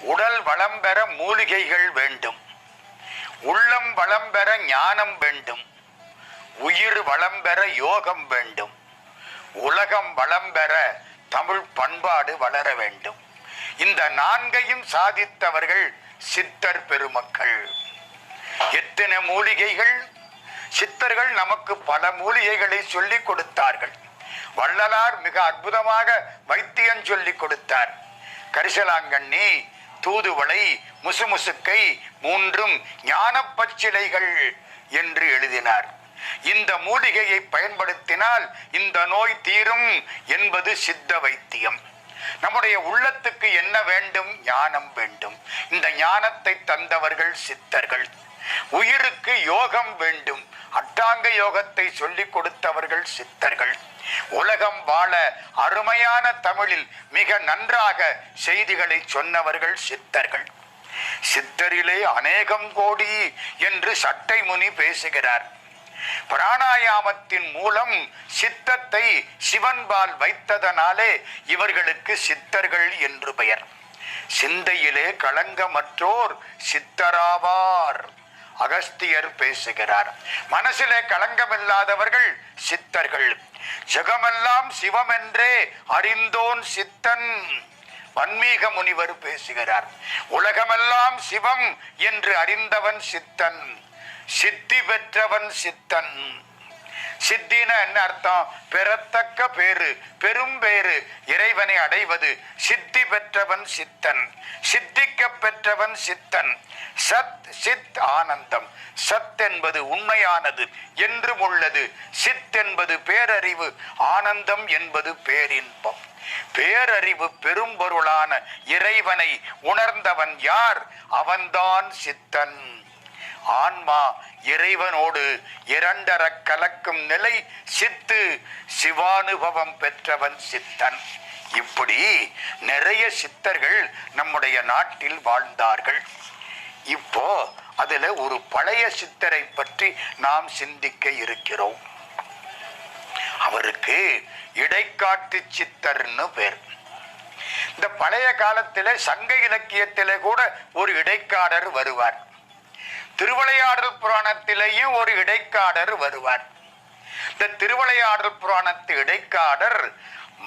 உடல் வளம் பெற மூலிகைகள் வேண்டும். உள்ளம் வளம் பெற ஞானம் வேண்டும். உயிர் வளம் பெற யோகம் வேண்டும். உலகம் வளம் பெற தமிழ் பண்பாடு வளர வேண்டும். இந்த நான்கையும் சாதித்தவர்கள் சித்தர் பெருமக்கள். எத்தனை மூலிகைகள்? சித்தர்கள் நமக்கு பல மூலிகைகளை சொல்லிக் கொடுத்தார்கள். வள்ளலார் மிக அற்புதமாக வைத்தியம் சொல்லிக் கொடுத்தார். கரிசலாங்கண்ணி தூதுவளை முசுமுசுக்கை மூன்றும் ஞான பச்சிலைகள் என்று எழுதினார். இந்த மூலிகையை பயன்படுத்தினால் இந்த நோய் தீரும் என்பது சித்த வைத்தியம். நம்முடைய உள்ளத்துக்கு என்ன வேண்டும்? ஞானம் வேண்டும். இந்த ஞானத்தை தந்தவர்கள் சித்தர்கள். உயிருக்கு யோகம் வேண்டும். அட்டாங்க யோகத்தை சொல்லிக் கொடுத்தவர்கள் சித்தர்கள். உலகம் வாழ அருமையான தமிழில் மிக நன்றாக செய்திகளை சொன்னவர்கள் சித்தர்கள். சித்தரிலே அநேகம் கோடி என்று சட்டை முனி பேசுகிறார். பிராணாயாமத்தின் மூலம் சித்தத்தை சிவன்பால் வைத்ததனாலே இவர்களுக்கு சித்தர்கள் என்று பெயர். சிந்தையிலே களங்கமற்றோர் சித்தராவார். அகஸ்தியர் பேசுகிறார். மனசிலே களங்கமில்லாதவர்கள் சித்தர்கள். ஜெகமெல்லாம் சிவம் என்றே அறிந்தோன் சித்தன். வன்மீக முனிவர் பேசுகிறார். உலகமெல்லாம் சிவம் என்று அறிந்தவன் சித்தன். சித்தி பெற்றவன் சித்தன். சித்தின என்ன அர்த்தம்? பெறத்தக்க பேரு பெரும் பேரு இறைவனை அடைவது. சித்தி பெற்றவன் சித்தன் சித்திக்க பெற்றவன் சித்தன். சத் சித் ஆனந்தம். சத் என்பது உண்மையானது என்றும் உள்ளது. சித் என்பது பேரறிவு ஆனந்தம் என்பது பேரின்பம். பேரறிவு பெரும்பொருளான இறைவனை உணர்ந்தவன் யார்? அவன்தான் சித்தன். ஆன்மா இறைவனோடு இரண்டர கலக்கும் நிலை சித்து சிவானுபவம் பெற்றவன் சித்தன். இப்படி நிறைய சித்தர்கள் நம்முடைய நாட்டில் வாழ்ந்தார்கள். இப்போ அதுல ஒரு பழைய சித்தரை பற்றி நாம் சிந்திக்க இருக்கிறோம். அவருக்கு இடைக்காட்டு சித்தர்னு பேர். இந்த பழைய காலத்தில் சங்க இலக்கியத்தில் கூட ஒரு இடைக்காடர் வருவார். திருவிளையாடல் புராணத்திலேயும் ஒரு இடைக்காடர் வருவார். இந்த திருவிளையாடல் புராணத்து இடைக்காடர்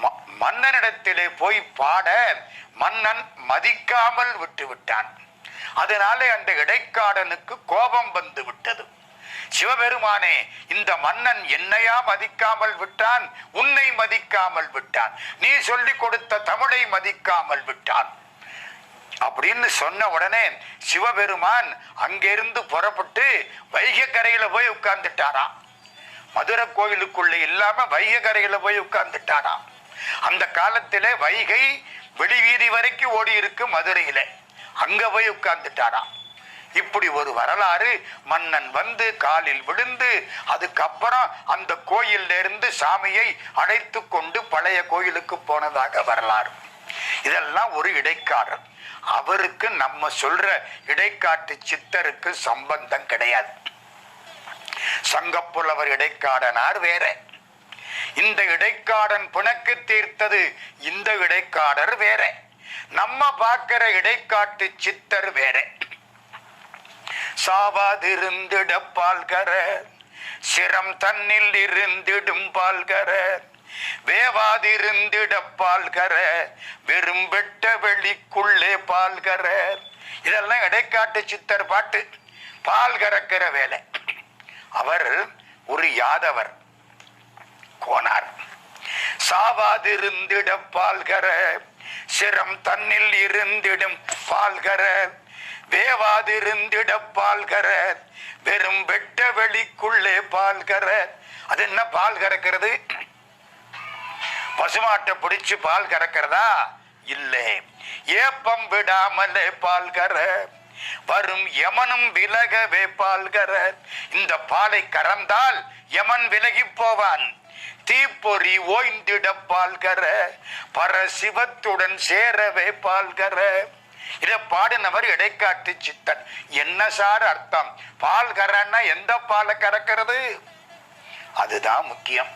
ம- மன்னனிடத்திலே போய் பாட மன்னன் மதிக்காமல் விட்டு விட்டான் அதனாலே அந்த இடைக்காடனுக்கு கோபம் வந்து விட்டது. சிவபெருமானே இந்த மன்னன் என்னையா மதிக்காமல் விட்டான்? உன்னை மதிக்காமல் விட்டான். நீ சொல்லிக் கொடுத்த தமிழை மதிக்காமல் விட்டான். அப்படின்னு சொன்ன உடனே சிவபெருமான் அங்கிருந்து புறப்பட்டு வைகை கரையில போய் உட்கார்ந்துட்டாராம் மதுரை கோயிலுக்குள்ள இல்லாம வைகை கரையில போய் உட்கார்ந்துட்டாராம் அந்த காலத்தில வைகை வெளிவீதி வரைக்கும் ஓடி இருக்கு மதுரையில. அங்க போய் உட்கார்ந்துட்டாராம் இப்படி ஒரு வரலாறு மன்னன் வந்து காலில் விழுந்து அதுக்கப்புறம் அந்த கோயில்ல இருந்து சாமியை அழைத்து கொண்டு பழைய கோயிலுக்கு போனதாக வரலாறு. இதெல்லாம் ஒரு இடைக்காரன் அவருக்கு நம்ம சொல்ற இடைக்காட்டு சித்தருக்கு சம்பந்தம் கிடையாது. சங்கப்புலவர் இடைக்காடனார் வேற. இந்த இடைக்காடன் புனக்கு தீர்த்தது இந்த இடைக்காடர் வேற. நம்ம பார்க்கிற இடைக்காட்டு சித்தர் வேற. சாவாதிருந்திட பால்கர சிரம் தன்னில் இருந்திடும் பால்கர வேவாதிருந்திட பால்கர வெறும் வெட்ட வெளிக்குள்ளே பால்கர இதெல்லாம் இடைக்காட்டு சித்தர் பாட்டு. பால் கறக்கிற வேலை. அவர் ஒரு யாதவர். கோனார். சாவாதிருந்திட பால்கர சிரம் தன்னில் இருந்திடும் பால்கர வேவாதிருந்திட பால்கர வெறும் வெட்ட வெளிக்குள்ளே பால்கர அது என்ன பால் கறக்கிறது? பசுமாட்டை பிடிச்சு பால் கறக்கிறதா? இல்லை. ஏப்பம் விடாமலே பால் கற வரும் யமனும் விலகவே பால் கற. இந்த பாலை கறந்தால் யமன் விலகி போவான். தீப்பொறி ஓய்ந்திட பால்கர பரசிவத்துடன் சேரவே பால்கர இதை பாடினவர் இடைக்காட்டு சித்தன். என்ன சார் அர்த்தம்? பால் கறன்னா எந்த பாலை கறக்கிறது? அதுதான் முக்கியம்.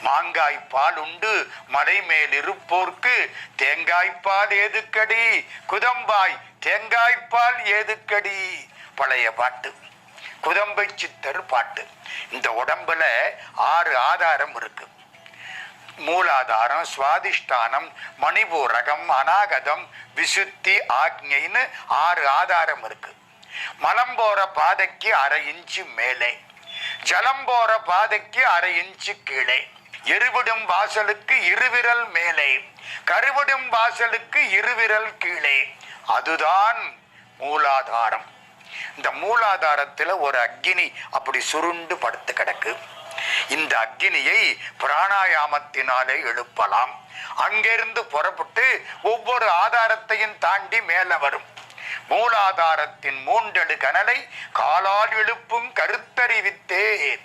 மாங்காய் பால் உண்டு மலை மேல் இருப்போர்க்கு தேங்காய்ப்பால் ஏதுக்கடி? குதம்பாய் தேங்காய்ப்பால் ஏதுக்கடி? பழைய பாட்டு. குதம்பை சித்தர் பாட்டு. இந்த உடம்புல ஆறு ஆதாரம் இருக்கு. மூலாதாரம் சுவாதிஷ்டானம் மணிபூரகம் அநாகதம் விசுத்தி ஆக்ஞைன்னு ஆறு ஆதாரம் இருக்கு. மலம் போற பாதைக்கு அரை இன்ச்சு மேலே. ஜலம் போற பாதைக்கு அரை இன்ச்சு கீழே. எருவிடும் வாசலுக்கு இருவிரல் மேலே. கருவிடும் வாசலுக்கு இருவிரல் கீழே. அதுதான் மூலாதாரம். இந்த மூலாதாரத்துல ஒரு அக்கினி அப்படி சுருண்டு படுத்து கிடக்கு. இந்த அக்கினியை பிராணாயாமத்தினாலே எழுப்பலாம். அங்கிருந்து புறப்பட்டு ஒவ்வொரு ஆதாரத்தையும் தாண்டி மேல வரும். மூலாதாரத்தின் மூன்றடு கனலை காலால் எழுப்பும் கருத்தறிவித்தேன்.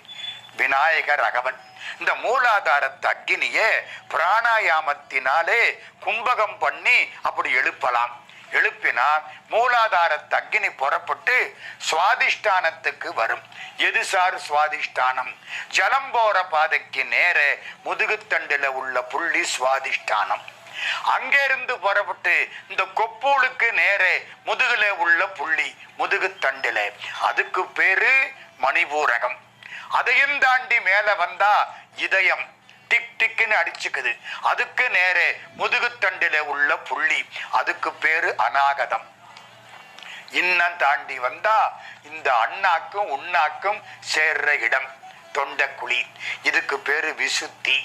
விநாயகர் அகவன் இந்த மூலாதாரத்து அக்னிய பிராணாயாமத்தினாலே கும்பகம் பண்ணி அப்படி எழுப்பலாம். எழுப்பினா மூலாதாரத்து அக்னி புறப்பட்டு சுவாதிஷ்டானத்துக்கு வரும். எது சார் சுவாதிஷ்டானம்? ஜலம் போற பாதைக்கு நேர முதுகுத்தண்டுல உள்ள புள்ளி சுவாதிஷ்டானம். அங்கிருந்து புறப்பட்டு இந்த கொப்பூளுக்கு நேரே முதுகுல உள்ள புள்ளி முதுகுத்தண்டுல அதுக்கு பேரு மணிபூரகம். அதையும் தாண்டி மேல வந்தா இதயம் டிக் டிக்னு அடிச்சுக்குது. அதுக்கு நேரே முதுகுத்தண்டில உள்ள புள்ளி அதுக்கு பேரு அநாகதம். இன்னம் தாண்டி வந்தா இந்த அண்ணாக்கும் உண்ணாக்கும் சேர்ற இடம் தொண்டக்குழி. இதுக்கு பேரு விசுத்தி.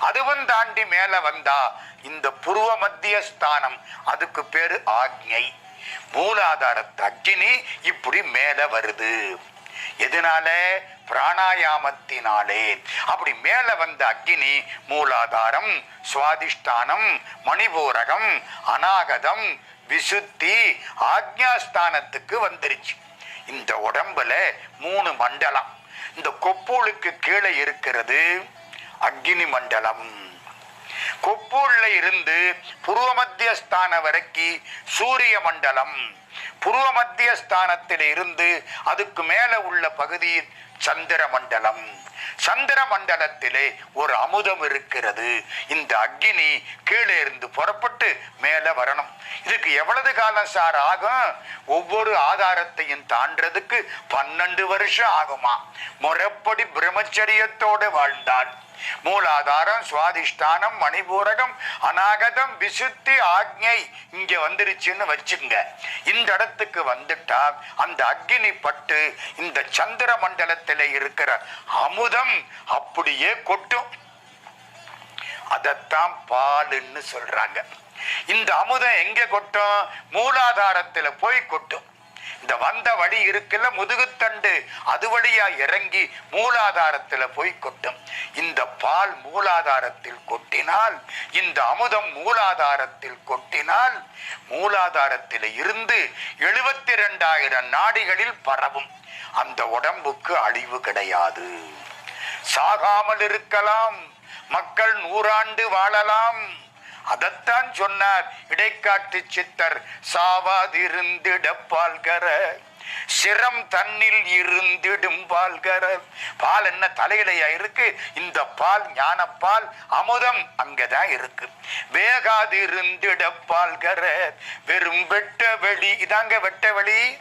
அதுவும் தாண்டி மேல வந்தா இந்த புருவ மத்திய ஸ்தானம் அதுக்கு பேரு ஆக்ஞை. மூலாதாரத்து அக்கினி இப்படி மேல வருது. எதனால? பிராணாயாமத்தினாலே. அப்படி மேல வந்த அக்னி மூலாதாரம் சுவாதிஷ்டானம் மணிபூரகம் அநாகதம் விசுத்தி ஆக்ஞாஸ்தானத்துக்கு வந்துருச்சு. இந்த உடம்புல மூணு மண்டலம். இந்த கொப்போளுக்கு கீழே இருக்கிறது அக்னி மண்டலம் கொப்பூல்ல இருந்து புருவ மத்திய ஸ்தானம் வரைக்கும் சூரிய மண்டலம். புருவ மத்திய ஸ்தானத்தில் இருந்து அதுக்கு மேல உள்ள பகுதி சந்திர மண்டலம். சந்திர மண்டலத்திலே ஒரு அமுதம் இருக்கிறது. இந்த அக்னி கீழே இருந்து புறப்பட்டு மேல வரணும். இதுக்கு எவ்வளவு காலம் சார் ஆகும்? ஒவ்வொரு ஆதாரத்தையும் தாண்டதுக்கு பன்னெண்டு வருஷம் ஆகுமா? முறைப்படி பிரம்மச்சரியத்தோடு வாழ்ந்தான். மூலாதாரம் சுவாதிஷ்டானம் மணிபூரகம் அநாகதம் விசுத்தி ஆக்ஞை இங்க வந்துருச்சுன்னு வச்சுங்க இந்த இடத்துக்கு வந்துட்டா அந்த அக்னி பட்டு இந்த சந்திர மண்டலத்தில் இருக்கிற அமுதம் அப்படியே கொட்டும். அதைத்தான் பாலுன்னு சொல்றாங்க. இந்த அமுதம் எங்க கொட்டும்? மூலாதாரத்துல போய் கொட்டும். இந்த வந்த வழி இருக்குல்ல முதுகுத்தண்டு அது வழியா இறங்கி மூலாதாரத்துல போய் கொட்டும். இந்த பால் மூலாதாரத்தில் கொட்டினால் இந்த அமுதம் மூலாதாரத்தில் கொட்டினால் மூலாதாரத்தில் இருந்து எழுபத்தி ரெண்டாயிரம் நாடிகளில் பரவும். அந்த உடம்புக்கு அழிவு கிடையாது. சாகாமல் இருக்கலாம். மக்கள் நூறாண்டு வாழலாம். அதைத்தான் சொன்னார். இடைக்காட்டு சித்தர் சாவாதிருந்திடப்பால்கர சிரம் தன்னில் இருந்திடும் பால்கர. பால் என்ன தலையிலையா இருக்கு? இந்த பால் ஞானப்பால் அமுதம் அங்கதான் இருக்கு. வேகாதிருந்திட பால்கர. வெறும் வெட்ட வெளி இதாங்க வெட்ட வெளி.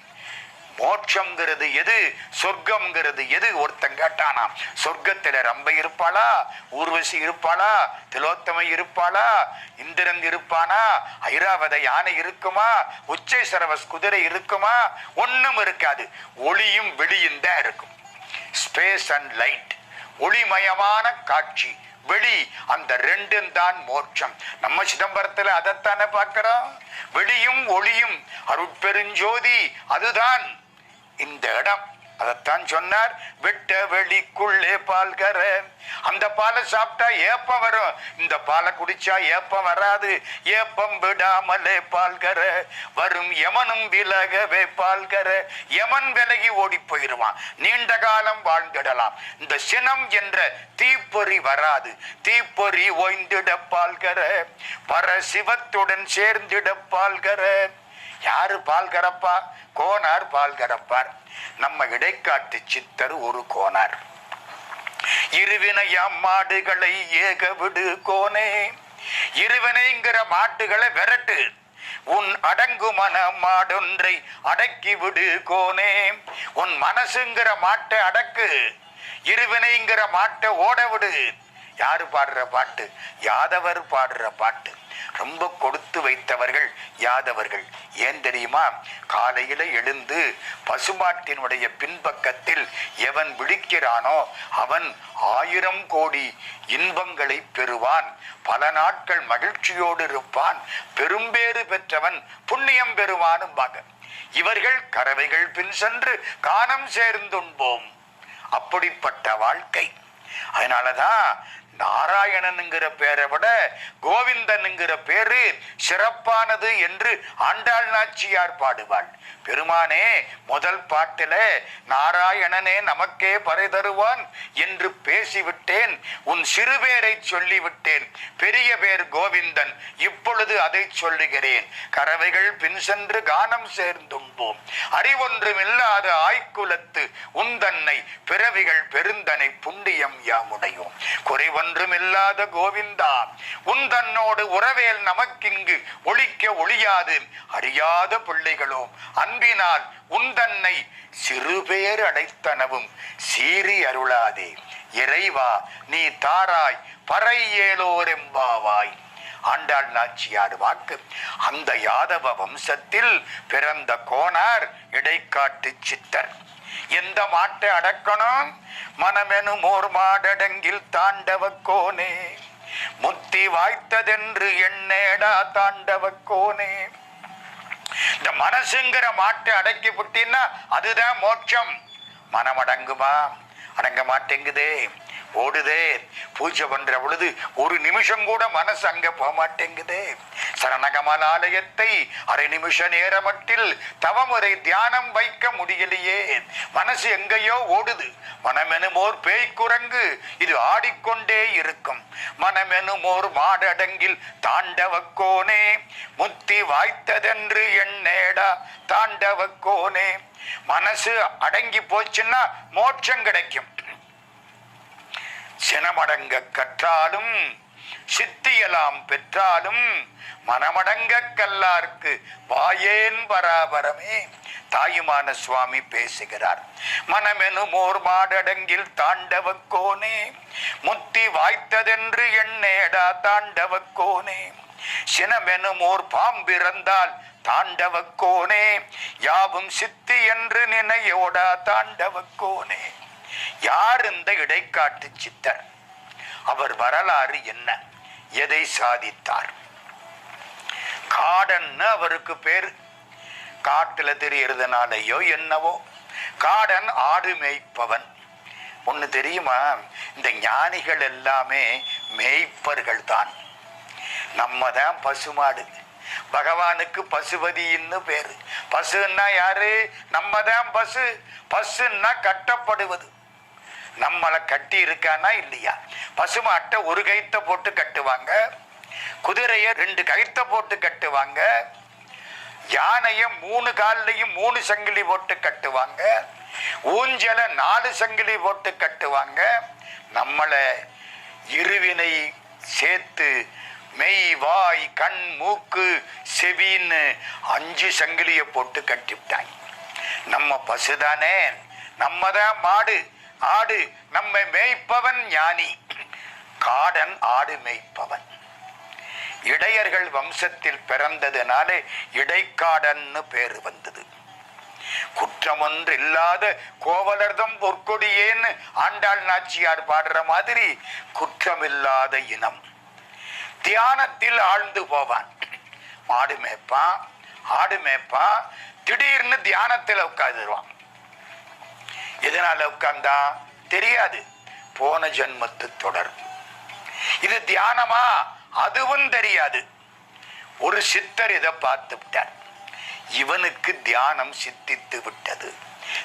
மோட்சம்ங்கிறது எது? சொர்க்கம்ங்கிறது எது? ஒருத்தன் கேட்டானா சொர்க்கத்தில் ரம்பை இருப்பாளா? ஊர்வசி இருப்பாளா? திலோத்தமை இருப்பாளா? இந்திரன் இருப்பானா? ஐராவத யானை இருக்குமா? உச்சை சரவஸ் குதிரை இருக்குமா? ஒன்றும் இருக்காது. ஒளியும் வெளியும் தான் இருக்கும். ஸ்பேஸ் அண்ட் லைட் ஒளிமயமான காட்சி. வெளி அந்த ரெண்டும் தான் மோட்சம். நம்ம சிதம்பரத்தில் அதைத்தானே பார்க்கிறோம். வெளியும் ஒளியும். அருட்பெருஞ்சோதி அதுதான். இந்த இடம். அதைத்தான் சொன்னார் விட்ட வெளிக்குள்ளே பால்கர. அந்த பாலை சாப்பிட்டா ஏப்பம் வரும். இந்த பாலை குடிச்சா ஏப்பம் வராது. ஏப்பம் விடாமலே பால்கர. வரும் யமனும் விலகவே பால்கர. யமன் விலகி ஓடி போயிடுவான் நீண்ட காலம் வாழ்ந்திடலாம். இந்த சினம் என்ற தீப்பொறி வராது. தீப்பொறி ஓய்ந்திட பால்கர. பரசிவத்துடன் சேர்ந்திட பால்கர. யாரு பால் கறப்பா? கோனார் பால் கறப்பார். நம்ம இடைக்காட்டு சித்தர் ஒரு கோனார். இருவினையாம் மாடுகளை ஏக விடு கோனே. இருவினைங்கிற மாட்டுகளை விரட்டு. உன் அடங்கு மன மாடொன்றை அடக்கி விடு கோனே. உன் மனசுங்கிற மாட்டை அடக்கு. இருவினைங்கிற மாட்டை ஓட விடு. யாரு பாடுற பாட்டு? யாதவர் பாடுற பாட்டு. ரொம்ப கொடுத்து வைத்தவர்கள் யாதவர்கள். ஏன் தெரியுமா? காலையில எழுந்து பசுமாட்டினுடைய பின்பக்கத்தில் எவன் விழிக்கிறானோ அவன் ஆயிரம் கோடி இன்பங்களை பெறுவான். பல நாட்கள் மகிழ்ச்சியோடு இருப்பான். பெரும்பேறு பெற்றவன் புண்ணியம் பெறுவானும்பாங்க இவர்கள் கறவைகள் பின் சென்று காணம் சேர்ந்துண்போம். அப்படிப்பட்ட வாழ்க்கை. அதனாலதான் நாராயணனுங்கிற பேரை விட கோவிந்தனுங்கிற பேரு சிறப்பானது என்று ஆண்டாள் நாச்சியார் பாடுவாள். பெருமானே முதல் பாட்டில நாராயணனே நமக்கே பறை தருவான் என்று பேசிவிட்டேன். உன் சிறுபேரை சொல்லிவிட்டேன். பெரிய பேர் கோவிந்தன். இப்பொழுது அதை சொல்லுகிறேன். கறவைகள் பின் சென்று கானம் சேர்ந்தும்போம். அறிவொன்றுமில்லாத ஆய்க்குலத்து உந்தன்னை பிறவிகள் பெருந்தனை புண்ணியம் யாமுடையோம். குறைவொன்றுமில்லாத கோவிந்தா. உந்தன்னோடு உறவேல் நமக்கிங்கு ஒழிக்க ஒழியாது. அறியாத பிள்ளைகளோ அன்பினால் உன் தன்னை சிறு சிறுபேர் அடைத்தனவும் சீறி அருளாதே. இறைவா நீ தாராய் பறை ஏலோரெம்பாவாய். ஆண்டாள் நாச்சியார் வாக்கு. அந்த யாதவ வம்சத்தில் பிறந்த கோணார் இடைக்காட்டு சித்தர். எந்த மாட்டை அடக்கணும்? மனமெனும் ஓர் மாடடங்கில் தாண்டவ கோனே முத்தி வாய்த்ததென்று எண்ணேடா தாண்டவ கோனே இந்த மனசுங்கிற மாட்டை அடக்கி புட்டின்னா அதுதான் மோட்சம். மனம் அடங்குமா அடங்க மாட்டேங்குதே ஓடுதே. பூஜை பண்ற பொழுது ஒரு நிமிஷம் கூட மனசு அங்க போக மாட்டேங்குதே சரணகமலாலயத்தை அரை நிமிஷ நேரமட்டில் தவமுறை தியானம் வைக்க முடியலையே. மனசு எங்கேயோ ஓடுது. மனமெனுமோர் பேய் குரங்கு இது ஆடிக்கொண்டே இருக்கும். மனமெனுமோர் மாடடங்கில் தாண்டவக்கோனே. முத்தி வாய்த்ததென்று எண்ணேடா தாண்டவக்கோனே. மனசு அடங்கி போச்சுன்னா மோட்சம் கிடைக்கும். சினமடங்க கற்றாலும் சித்தியலாம் பெற்றாலும் மனமடங்க கல்லார்க்கு வாயேன் பராபரமே தாயுமான சுவாமி பேசுகிறார். மனமெனும் ஓர் மாடடங்கில் தாண்டவக்கோனே முத்தி வாய்த்ததென்று எண்ணேடா தாண்டவக்கோனே. சினமெனும் ஓர் பாம்பிறந்தால் தாண்டவக்கோனே யாவும் சித்தி என்று நினையோடா தாண்டவக்கோனே. யார் இந்த இடைக்காட்டு சித்தர்? அவர் வரலாறு என்ன? எதை சாதித்தார்? காடன்னு அவருக்கு பேரு? காட்டுல தெரியறதுனாலயோ என்னவோ? காடன் ஆடு மேய்ப்பவன். ஒண்ணு தெரியுமா? இந்த ஞானிகள் எல்லாமே மேய்ப்பர்கள் தான் நம்ம தான் பசுமாடு. பகவானுக்கு பசுபதின்னு பேரு. பசுன்னா யாரு? நம்ம தான் பசு. பசுன்னா கட்டப்படுவது. நம்மளை கட்டி இருக்கானா இல்லையா? பசுமாட்டை ஒரு கைத்த போட்டு கட்டுவாங்க. குதிரைய ரெண்டு கைத்த போட்டு கட்டுவாங்க. யானைய மூணு கால்லையும் மூணு சங்கிலி போட்டு கட்டுவாங்க. ஊஞ்சல நாலு சங்கிலி போட்டு கட்டுவாங்க. நம்மளை இருவினை சேர்த்து மெய் வாய் கண் மூக்கு செவின்னு அஞ்சு சங்கிலிய போட்டு கட்டிவிட்டாங்க நம்ம பசுதானே நம்ம தான் மாடு ஆடு நம்ம மேய்ப்பவன் ஞானி. காடன் ஆடு மேய்ப்பவன். இடையர்கள் வம்சத்தில் பிறந்ததுனால இடைக்காடன்னு பேரு வந்தது. குற்றமொன்று இல்லாத கோவலர்தம் பொற்கொடியேன்னு ஆண்டாள் நாச்சியார் பாடுற மாதிரி குற்றமில்லாத இனம். தியானத்தில் ஆழ்ந்து போவான். மாடு மேய்ப்பான் ஆடு மேய்ப்பான் திடீர்னு தியானத்தில் உட்காந்துருவான் எதனால உட்கார்ந்தா? தெரியாது. போன ஜென்மத்து தொடர். இது தியானமா? அதுவும் தெரியாது. ஒரு சித்தர் இதை பார்த்து விட்டார். இவனுக்கு தியானம் சித்தித்து விட்டது.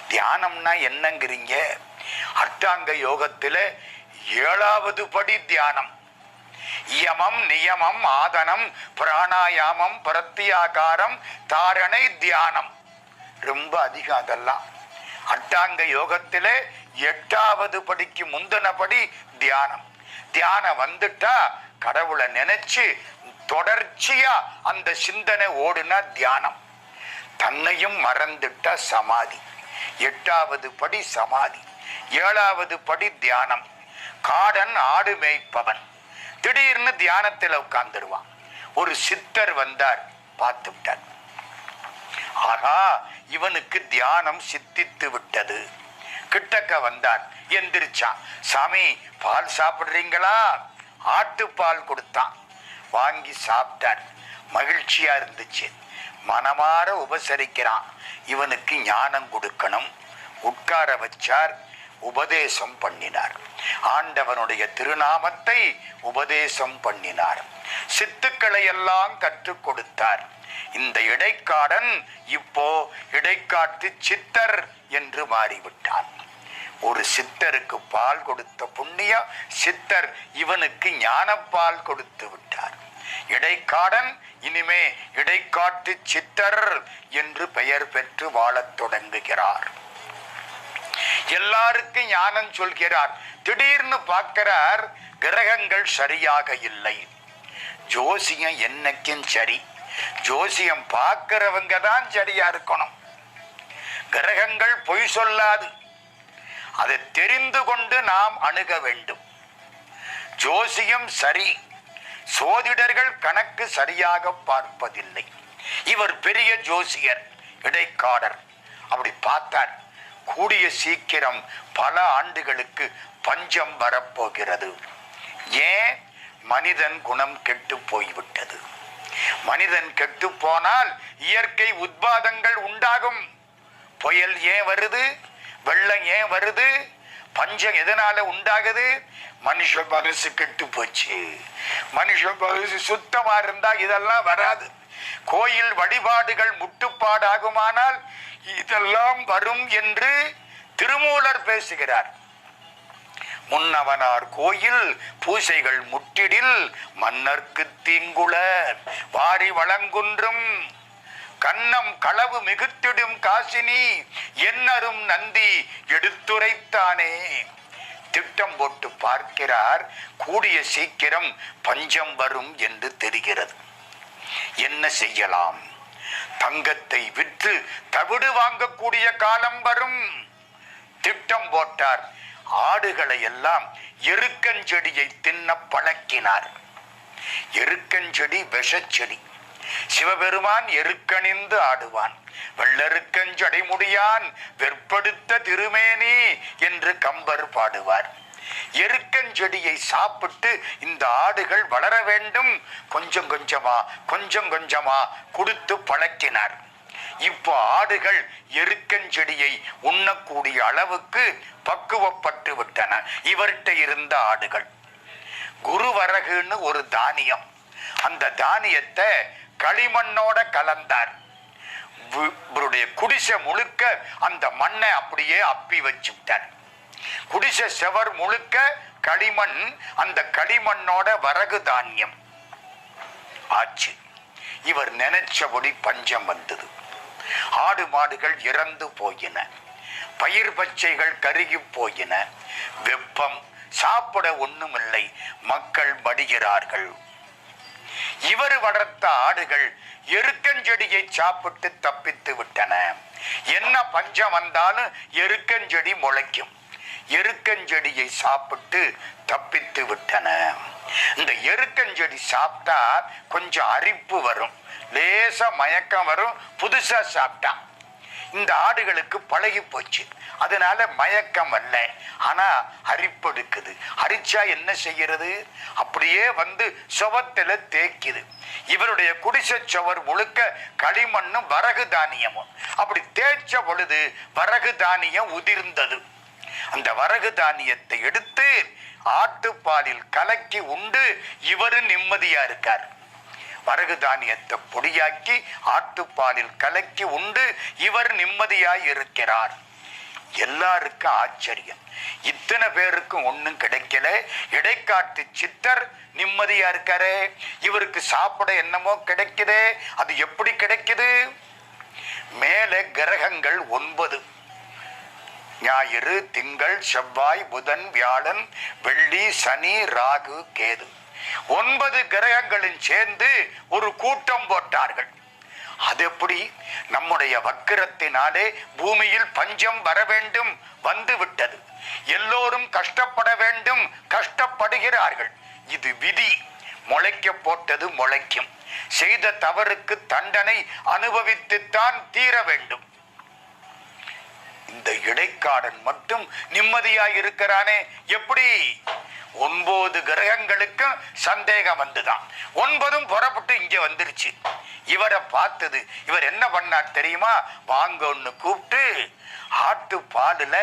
தியானம்னா என்னங்கிறீங்க? அட்டாங்க யோகத்துல ஏழாவது படி தியானம். யமம் நியமம் ஆதனம் பிராணாயாமம் பிரத்தியாகாரம் தாரணை தியானம். ரொம்ப அதிகம் அதெல்லாம். அட்டாங்க யோகத்திலே எட்டாவது படிக்கு முந்தின படி தியானம். தியானம் வந்துட்டா கடவுளை நினைச்சு தொடர்ச்சியா அந்த சிந்தனை ஓடுனா தியானம். தன்னையும் மறந்துட்டா சமாதி. எட்டாவது படி சமாதி. ஏழாவது படி தியானம். காடன் ஆடு மேய்ப்பவன். திடீர்னு தியானத்தில் உட்கார்ந்துருவான் ஒரு சித்தர் வந்தார் பார்த்து விட்டார். ஆகா இவனுக்கு தியானம் சித்தித்து விட்டது. கிட்டக்க வந்தார் எந்திரிச்சான். சாமி பால் சாப்பிடுறீங்களா? ஆட்டுப்பால் கொடுத்தான். வாங்கி சாப்பிட்டார். மகிழ்ச்சியா இருந்துச்சு. மனமாற உபசரிக்கிறான். இவனுக்கு ஞானம் கொடுக்கணும். உட்கார வச்சார். உபதேசம் பண்ணினார். ஆண்டவனுடைய திருநாமத்தை உபதேசம் பண்ணினார். சித்துக்களை எல்லாம் கற்றுக் கொடுத்தார். இந்த இடைக்காடன் இப்போ இடைக்காட்டு சித்தர் என்று மாறிவிட்டான். ஒரு சித்தருக்கு பால் கொடுத்த புண்ணிய சித்தர் இவனுக்கு ஞானப்பால் கொடுத்து விட்டார். இடைக்காடன் இனிமே இடைக்காட்டு சித்தர் என்று பெயர் பெற்று வாழத் தொடங்குகிறார். எல்லாருக்கும் ஞானம் சொல்கிறார். திடீர்னு பார்க்கிறார் கிரகங்கள் சரியாக இல்லை. ஜோசியம் என்னைக்கும் சரி. ஜோசியம் பார்க்கிறவங்க தான் சரியா இருக்கணும். கிரகங்கள் பொய் சொல்லாது. அதை தெரிந்து கொண்டு நாம் அணுக வேண்டும். ஜோசியம் சரி. சோதிடர்கள் கணக்கு சரியாக பார்ப்பதில்லை. இவர் பெரிய ஜோசியர் இடைக்காடர். அப்படி பார்த்தார். கூடிய சீக்கிரம் பல ஆண்டுகளுக்கு பஞ்சம் வரப்போகிறது. ஏன்? மனிதன் குணம் கெட்டு போய்விட்டது. மனிதன் கெட்டு போனால் இயற்கை உத்பாதங்கள் உண்டாகும். புயல் ஏன் வருது? வெள்ளம் ஏன் வருது? பஞ்சம் எதனால உண்டாகுது? மனுஷ மனசு கெட்டு போச்சு. மனுஷ மனசு சுத்தமா இருந்தா இதெல்லாம் வராது. கோயில் வழிபாடுகள் முட்டுப்பாடாகுமானால் இதெல்லாம் வரும் என்று திருமூலர் பேசுகிறார். முன்னவனார் கோயில் பூசைகள் முட்டிடில் மன்னர்க்கு தீங்குள வாரி வழங்குன்றும் கண்ணம் களவு மிகுத்திடும் காசினி என்னரும் நந்தி எடுத்துரைத்தானே. திட்டம் போட்டு பார்க்கிறார். கூடிய சீக்கிரம் பஞ்சம் வரும் என்று தெரிகிறது. என்ன செய்யலாம்? தங்கத்தை விற்று தவிடு வாங்கக்கூடிய காலம் வரும். திட்டம் போட்டார். ஆடுகளை எல்லாம் எருக்கஞ்செடியை தின்ன பழக்கினார். எருக்கஞ்செடி விஷச்செடி. சிவபெருமான் எருக்கணிந்து ஆடுவான். வெள்ளருக்கஞ்சடை முடியான். வெற்படுத்த திருமேனி என்று கம்பர் பாடுவார். எருக்கஞ்செடியை சாப்பிட்டு இந்த ஆடுகள் வளர வேண்டும். கொஞ்சம் கொஞ்சமா கொஞ்சம் கொஞ்சமா கொடுத்து பழக்கினார். இப்போ ஆடுகள் எருக்கஞ்செடியை உண்ணக்கூடிய அளவுக்கு பக்குவப்பட்டு விட்டன. இவர்கிட்ட இருந்த ஆடுகள். குருவரகுன்னு ஒரு தானியம். அந்த தானியத்தை களிமண்ணோட கலந்தார். இவருடைய குடிசை முழுக்க அந்த மண்ணை அப்படியே அப்பி வச்சுட்டார் குடிசை செவர் முழுக்க களிமண் அந்த களிமண்ணோட வரகு தானியம். ஆச்சு. இவர் நினைச்சபடி பஞ்சம் வந்தது. ஆடு மாடுகள் இறந்து போயின. பயிர் பச்சைகள் கருகி போயின. வெப்பம் சாப்பிட ஒண்ணுமில்லை. மக்கள் மடிகிறார்கள். இவர் வளர்த்த ஆடுகள் எருக்கஞ்செடியை சாப்பிட்டு தப்பித்து விட்டன. என்ன பஞ்சம் வந்தாலும் எருக்கஞ்செடி முளைக்கும். எருக்கஞ்செடியை சாப்பிட்டு தப்பித்து விட்டன. இந்த எருக்கஞ்செடி சாப்பிட்டா கொஞ்சம் அரிப்பு வரும். லேசா மயக்கம் வரும். புதுசா சாப்பிட்டா. இந்த ஆடுகளுக்கு பழகி போச்சு. அதனால மயக்கம் வரல ஆனா அரிப்படுக்குது அரிச்சா என்ன செய்யறது? அப்படியே வந்து சுவத்துல தேய்க்குது. இவருடைய குடிசை சுவர் முழுக்க களிமண்ணும் வரகு தானியமும். அப்படி தேய்ச்ச பொழுது வரகு தானியம் உதிர்ந்தது. அந்த வரகு தானியத்தை எடுத்து ஆட்டுப்பாலில் கலக்கி உண்டு. இவரு நிம்மதியா இருக்கார். வரகு தானியத்தை பொடியாக்கி ஆட்டுப்பாலில் கலக்கி உண்டு. இவர் நிம்மதியாய் இருக்கிறார். எல்லாருக்கும் ஆச்சரியம். இத்தனை பேருக்கும் ஒன்றும் கிடைக்கல. இடைக்காட்டு சித்தர் நிம்மதியா இருக்காரு. இவருக்கு சாப்பிட என்னமோ கிடைக்குதே. அது எப்படி கிடைக்குது? மேலே கிரகங்கள் ஒன்பது. ஞாயிறு திங்கள் செவ்வாய் புதன் வியாழன் வெள்ளி சனி ராகு கேது. ஒன்பது கிரகங்களும் சேர்ந்து ஒரு கூட்டம் போட்டார்கள். அது எப்படி? நம்முடைய வக்கிரத்தினாலே பூமியில் பஞ்சம் வர வேண்டும் வந்து விட்டது. எல்லோரும் கஷ்டப்பட வேண்டும் கஷ்டப்படுகிறார்கள். இது விதி. முளைக்க போட்டது முளைக்கும். செய்த தவறுக்கு தண்டனை அனுபவித்துத்தான் தீர வேண்டும். இந்த இடைக்காடன் மட்டும் நிம்மதியாய் இருக்கிறானே எப்படி? ஒன்பது கிரகங்களுக்கும் சந்தேகம் வந்துதான். ஒன்பதும் புறப்பட்டு இங்க வந்துருச்சு. இவரை பார்த்தது இவர் என்ன பண்ணார் தெரியுமா? வாங்கன்னு கூப்பிட்டு ஆட்டு பாலுல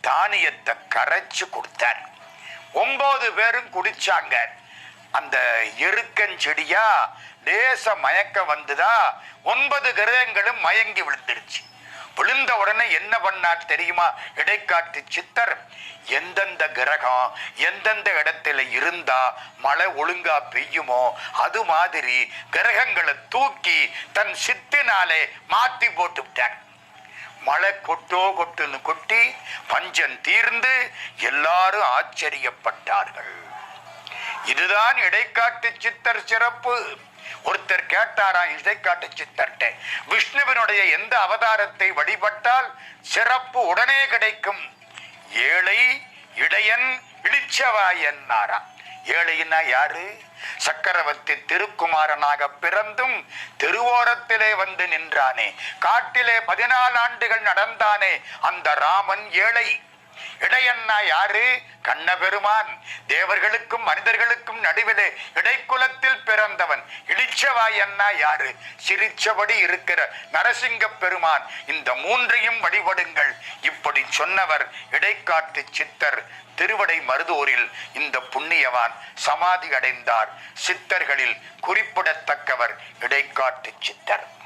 தானியத்தை கரைச்சு கொடுத்தார். ஒன்பது பேரும் குடிச்சாங்க. அந்த எருக்கஞ்செடியா லேச மயக்க வந்துதா. ஒன்பது கிரகங்களும் மயங்கி விழுந்துருச்சு. விழுந்த உடனே என்ன பண்ணார் தெரியுமா? இடைக்காட்டு சித்தர் எந்தெந்த கிரகம் எந்தெந்த இடத்துல இருந்தா மழை ஒழுங்கா பெய்யுமோ அது மாதிரி கிரகங்களை தூக்கி தன் சித்தினாலே மாத்தி போட்டு விட்டார். மழை கொட்டோ கொட்டுன்னு கொட்டி பஞ்சம் தீர்ந்து எல்லாரும் ஆச்சரியப்பட்டார்கள். இதுதான் இடைக்காட்டு சித்தர் சிறப்பு. ஒருத்தர் கேட்டாராம் இடைக்காட்டு சித்தர்கிட்ட விஷ்ணுவினுடைய எந்த அவதாரத்தை வழிபட்டால் சிறப்பு உடனே கிடைக்கும்? ஏழை இடையன் இடிச்சவாயன்னாராம் ஏழையினா யாரு? சக்கரவர்த்தி திருக்குமாரனாக பிறந்தும் திருவோரத்திலே வந்து நின்றானே. காட்டிலே பதினாலு ஆண்டுகள் நடந்தானே அந்த ராமன் ஏழை. இடையன்னா யாரு? கண்ணபெருமான். தேவர்களுக்கும் மனிதர்களுக்கும் நடுவிலே இடைக்குலத்தில் பிறந்தவன். இடிச்சவாயன்னா யாரு? சிரிச்சபடி இருக்கிற நரசிங்க பெருமான் இந்த மூன்றையும் வழிபடுங்கள். இப்படி சொன்னவர் இடைக்காட்டு சித்தர் திருவடை மருதூரில் இந்த புண்ணியவான் சமாதி அடைந்தார். சித்தர்களில் குறிப்பிடத்தக்கவர் இடைக்காட்டு சித்தர்.